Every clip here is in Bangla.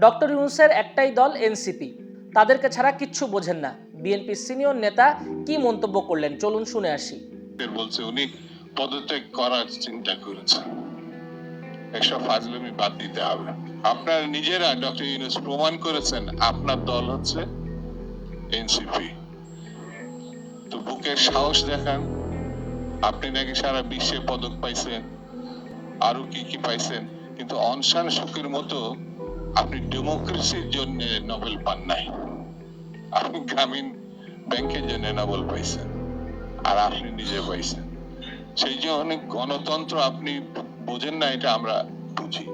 ডক্টর ইউনুসের একটাই দল এনসিপি। তাদেরকে ছাড়া কিচ্ছু বোঝেন না। বিএনপির সিনিয়র নেতা কি মন্তব্য করলেন? চলুন শুনে আসি। বলছে উনি, পদত্যাগ করার চিন্তা করেছেন। এসব ফাজলামি বাদ দিতে হবে। আপনার নিজেরা ডক্টর ইউনুস প্রমাণ করেছেন, আপনার দল হচ্ছে এনসিপি। তো বুকের সাহস দেখান, আপনি নাকি সারা বিশ্বে পদক পাইছেন, আরও কি কি পাইছেন, কিন্তু অনশান সুখের মতো আপনি ডেমোক্রেসির জন্য নোবেল পান নাই। আপনি গ্রামীণ ব্যাংকের জন্য নোবেল পাইছেন। আর আপনি নিজে পাইছেন। সেই জন্য গণতন্ত্র আপনি বোঝেন না, এটা আমরা বুঝি।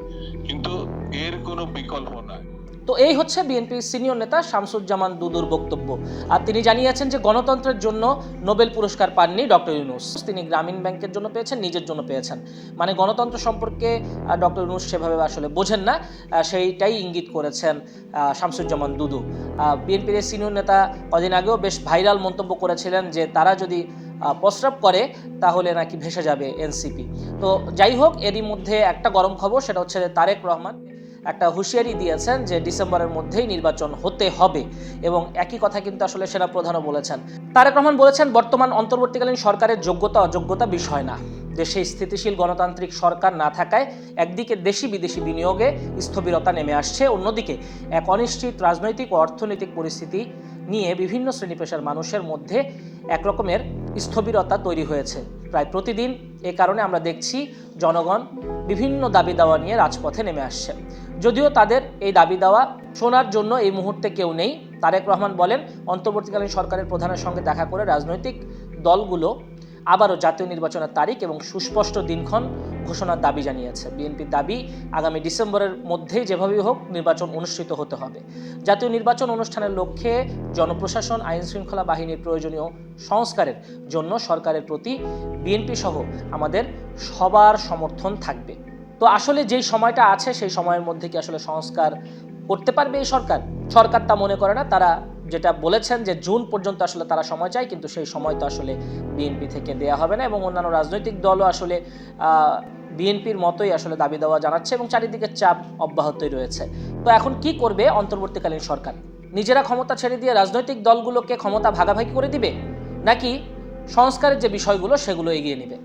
কিন্তু এর কোনো বিকল্প নাই। তো এই হচ্ছে বিএনপির সিনিয়র নেতা শামসুজ্জামান দুদুর বক্তব্য। আর তিনি জানিয়েছেন যে গণতন্ত্রের জন্য নোবেল পুরস্কার পাননি ডক্টর ইউনুস। তিনি গ্রামীণ ব্যাংকের জন্য পেয়েছেন, নিজের জন্য পেয়েছেন। মানে গণতন্ত্র সম্পর্কে ডক্টর ইউনুস সেভাবে আসলে বোঝেন না সেইটাই ইঙ্গিত করেছেন শামসুজ্জামান দুদু। বিএনপির সিনিয়র নেতা কদিন আগেও বেশ ভাইরাল মন্তব্য করেছিলেন যে তারা যদি প্রস্রাব করে, তাহলে নাকি ভেসে যাবে এনসিপি। তো যাই হোক, এরই মধ্যে একটা গরম খবর, সেটা হচ্ছে তারেক রহমান একটা হুঁশিয়ারি দিয়েছেন যে ডিসেম্বরের মধ্যেই নির্বাচন হতে হবে এবং একই কথা কিন্তু আসলে সেনাপ্রধানও বলেছেন। তারেক রহমান বলেছেন, বর্তমান অন্তর্বর্তীকালীন সরকারের যোগ্যতা, অযোগ্যতা বিষয় না। দেশে স্থিতিশীল গণতান্ত্রিক সরকার না থাকায় একদিকে দেশি বিদেশি বিনিয়োগে স্থবিরতা নেমে আসছে, অন্যদিকে এক অনিশ্চিত রাজনৈতিক ও অর্থনৈতিক পরিস্থিতি নিয়ে বিভিন্ন শ্রেণি পেশার মানুষের মধ্যে এক রকমের স্থবিরতা তৈরি হয়েছে। প্রায় প্রতিদিন এ কারণে আমরা দেখছি জনগণ বিভিন্ন দাবি দাওয়া নিয়ে রাজপথে নেমে আসছে। যদিও তাদের এই দাবি দাওয়া শোনার জন্য এই মুহূর্তে কেউ নেই। তারেক রহমান বলেন, অন্তর্বর্তীকালীন সরকারের প্রধানের সঙ্গে দেখা করে রাজনৈতিক দলগুলো আবারও জাতীয় নির্বাচনের তারিখ এবং সুস্পষ্ট দিনক্ষণ ঘোষণার দাবি জানিয়েছে। বিএনপির দাবি, আগামী ডিসেম্বরের মধ্যেই যেভাবেই হোক নির্বাচন অনুষ্ঠিত হতে হবে। জাতীয় নির্বাচন অনুষ্ঠানের লক্ষ্যে জনপ্রশাসন আইন শৃঙ্খলা বাহিনীর প্রয়োজনীয় সংস্কারের জন্য সরকারের প্রতি বিএনপি সহ আমাদের সবার সমর্থন থাকবে। তো আসলে যেই সময়টা আছে, সেই সময়ের মধ্যে কি আসলে সংস্কার করতে পারবে এই সরকার? সরকার তা মনে করে না। তারা যেটা বলেছেন যে, জুন পর্যন্ত আসলে তারা সময় চায়, কিন্তু সেই সময় তো আসলে বিএনপি থেকে দেয়া হবে না এবং অন্যান্য রাজনৈতিক দলও আসলে বিএনপির মতোই আসলে দাবি দেওয়া জানাচ্ছে এবং চারিদিকে চাপ অব্যাহতই রয়েছে। তো এখন কি করবে অন্তর্বর্তীকালীন সরকার? নিজেরা ক্ষমতা ছেড়ে দিয়ে রাজনৈতিক দলগুলোকে ক্ষমতা ভাগাভাগি করে দিবে? নাকি সংস্কারের যে বিষয়গুলো, সেগুলো এগিয়ে নেবে?